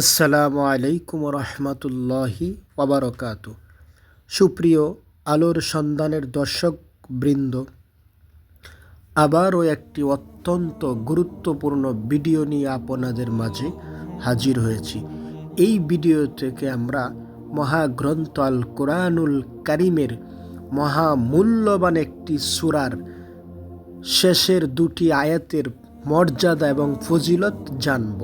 আসসালামু আলাইকুম রহমতুল্লাহি ওবরকাত। সুপ্রিয় আলোর সন্ধানের দর্শক বৃন্দ, আবারও একটি অত্যন্ত গুরুত্বপূর্ণ ভিডিও নিয়ে আপনাদের মাঝে হাজির হয়েছি। এই ভিডিও থেকে আমরা মহাগ্রন্থ আল কোরআনুল কারিমের মহামূল্যবান একটি সুরার শেষের দুটি আয়াতের মর্যাদা এবং ফজিলত জানব।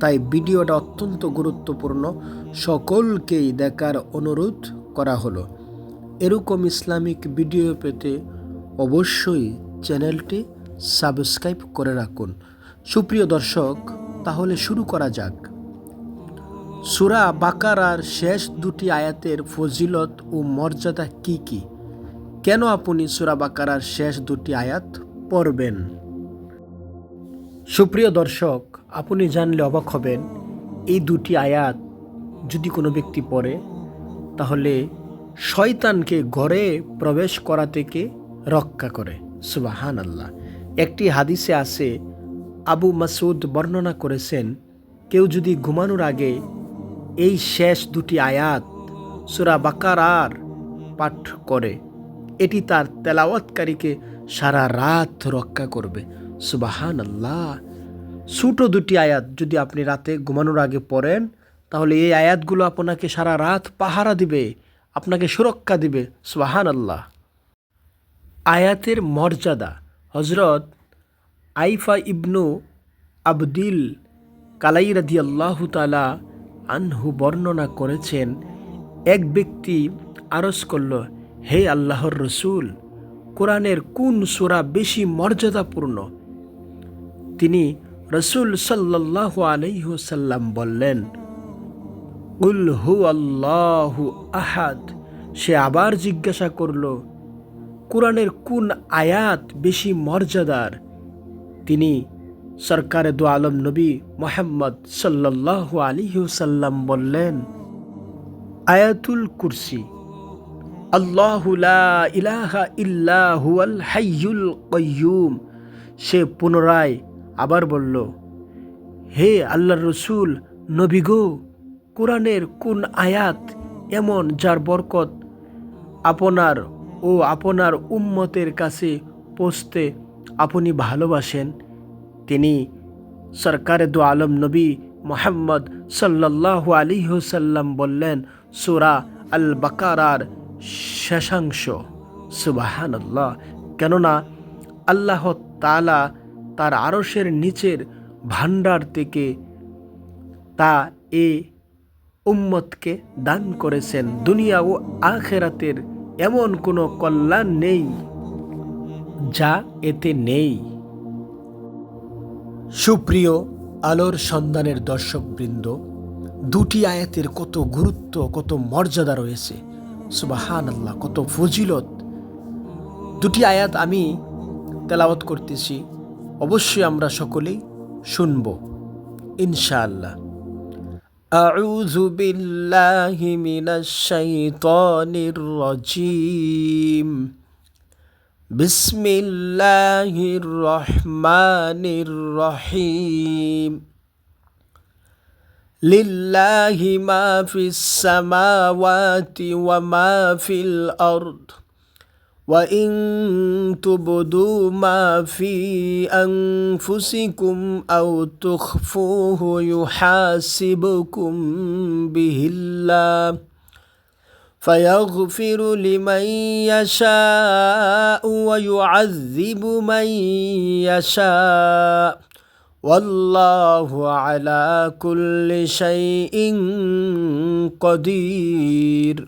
তাই ভিডিওটা অত্যন্ত গুরুত্বপূর্ণ। সকলকেই দেখার অনুরোধ করা হলো। এরকম ইসলামিক ভিডিও পেতে অবশ্যই চ্যানেলটি সাবস্ক্রাইব করে রাখুন। সুপ্রিয় দর্শক, তাহলে শুরু করা যাক। সুরা বাকারার শেষ দুটি আয়াতের ফজিলত ও মর্যাদা কি কি? কেন আপনি সুরা বাকারার শেষ দুটি আয়াত পড়বেন? সুপ্রিয় দর্শক, আপনি জানলে অবাক হবেন, এই দুটি আয়াত যদি কোনো ব্যক্তি পড়ে, তাহলে শয়তানকে ঘরে প্রবেশ করা থেকে রক্ষা করে। সুবাহান আল্লাহ একটি হাদিসে আছে, আবু মাসুদ বর্ণনা করেছেন, কেউ যদি ঘুমানোর আগে এই শেষ দুটি আয়াত সুরা বাকারার পাঠ করে, এটি তার তেলাওয়াতকারীকে সারা রাত রক্ষা করবে। সুবাহান আল্লাহ ছোটো দুটি আয়াত যদি আপনি রাতে ঘুমানোর আগে পড়েন, তাহলে এই আয়াতগুলো আপনাকে সারা রাত পাহারা দিবে, আপনাকে সুরক্ষা দিবে সুবাহান আল্লাহ আয়াতের মর্যাদা হজরত আইফা ইবনু আবদিল কালাই রাদি আল্লাহ তালা আনহু বর্ণনা করেছেন, এক ব্যক্তি আরজ করল, হে আল্লাহর রসুল, কোরআনের কোন সুরা বেশি মর্যাদাপূর্ণ? তিনি রসুল সাল্লাহ আলহ্লাম বললেন উল হু আল্লাহু আহাদ। সে আবার জিজ্ঞাসা করল, কোরআনের কোন আয়াত বেশি মর্যাদার? তিনি, সরকারে দু আলম নবী মোহাম্মদ সাল্লাহ আলিহসাল্লাম বললেন, আয়াতুল কুরসি, আল্লাহ ইলাহা ইল্লাহুয়াল হাইয়ুল কয়ুম সে পুনরায় আবার বলল, হে আল্লাহর রসুল, নবী গো, কোরআনের কোন আয়াত এমন যার বরকত আপনার ও আপনার উম্মতের কাছে পৌঁছতে আপনি ভালোবাসেন? তিনি সরকারে দু আলম নবী মোহাম্মদ সাল্লাহ আলী হুসাল্লাম বললেন, সুরা আল বাকারার শেষাংশ। সুবাহান কেননা আল্লাহ তালা তার আরসের নিচের ভাণ্ডার থেকে তা এ উম্মতকে দান করেছেন। দুনিয়া ও আখেরাতের এমন কোনো কল্যাণ নেই যা এতে নেই। সুপ্রিয় আলোর সন্ধানের দর্শকবৃন্দ, দুটি আয়াতের কত গুরুত্ব, কত মর্যাদা রয়েছে। সুবাহান আল্লাহ কত ফজিলত। দুটি আয়াত আমি তেলাওয়াত করতেছি। অবশ্যই আমরা সকলেই শুনব ইনশাআল্লাহ أعوذ بالله من الشيطان الرجيم بسم الله الرحمن الرحيم لله ما في السماوات وما في الأرض وإن تبدوا ما في أنفسكم أو تخفوه يحاسبكم به الله فيغفر لمن يشاء ويعذب من يشاء والله على كل شيء قدير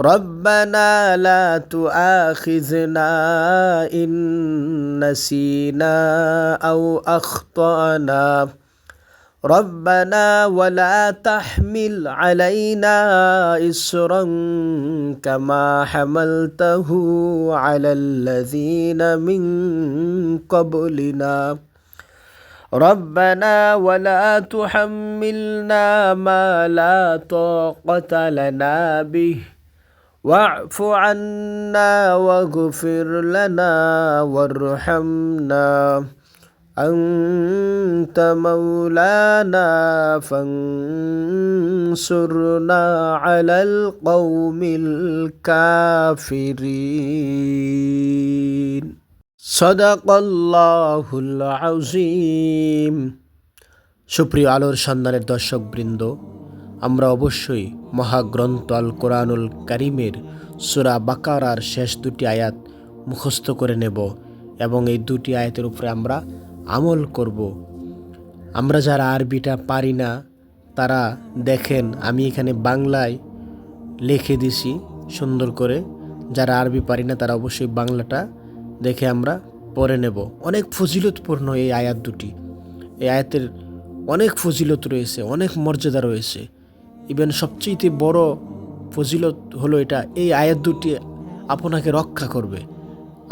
ربنا لا تؤاخذنا إن نسينا أو أخطأنا. ربنا ولا تحمل علينا إصرا كما حملته على الذين من قبلنا. ربنا ولا تحملنا ما لا طاقة لنا به. واعف عنا واغفر لنا وارحمنا أنت مولانا فانصرنا على القوم الكافرين صدق الله العظيم সুপ্রিয় আলোর সন্ধানের দর্শকবৃন্দ আমরা অবশ্যই মহাগ্রন্থ আল কোরআনুল কারিমের সুরা বাকারার শেষ দুটি আয়াত মুখস্থ করে নেব এবং এই দুটি আয়াতের উপরে আমরা আমল করব। আমরা যারা আরবিটা পারি না, তারা দেখেন আমি এখানে বাংলায় লিখে দিছি সুন্দর করে। যারা আরবি পারি না, তারা অবশ্যই বাংলাটা দেখে আমরা পড়ে নেব। অনেক ফজিলতপূর্ণ এই আয়াত দুটি। এই আয়াতের অনেক ফজিলত রয়েছে, অনেক মর্যাদা রয়েছে। ইভেন সবচেয়ে বড় ফজিলত হলো এটা, এই আয়াত দুটি আপনাকে রক্ষা করবে।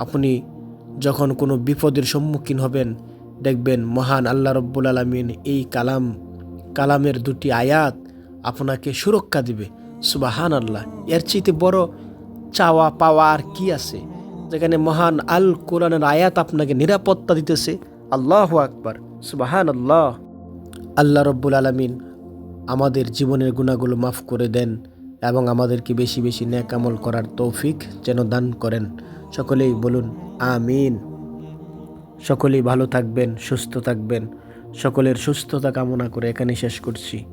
আপনি যখন কোনো বিপদের সম্মুখীন হবেন, দেখবেন মহান আল্লাহ রব্বুল আলমিন এই কালাম, কালামের দুটি আয়াত আপনাকে সুরক্ষা দিবে। সুবাহান আল্লাহ এর চাইতে বড় চাওয়া পাওয়া আর কি আছে? যেখানে মহান আল কোরআনের আয়াত আপনাকে নিরাপত্তা দিতেছে। আল্লাহ আকবার। সুবাহান আল্লাহ আল্লাহ রব্বুল আলমিন আমাদের জীবনের গুণাগুলো মাফ করে দেন এবং আমাদেরকে বেশি বেশি ন্যাকামল করার তৌফিক যেন দান করেন। সকলেই বলুন, আমিন। সকলেই ভালো থাকবেন, সুস্থ থাকবেন। সকলের সুস্থতা কামনা করে এখানে শেষ করছি।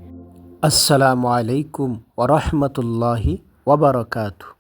আসসালামু আলাইকুম ওরহমতুল্লাহি ওবরাকাতু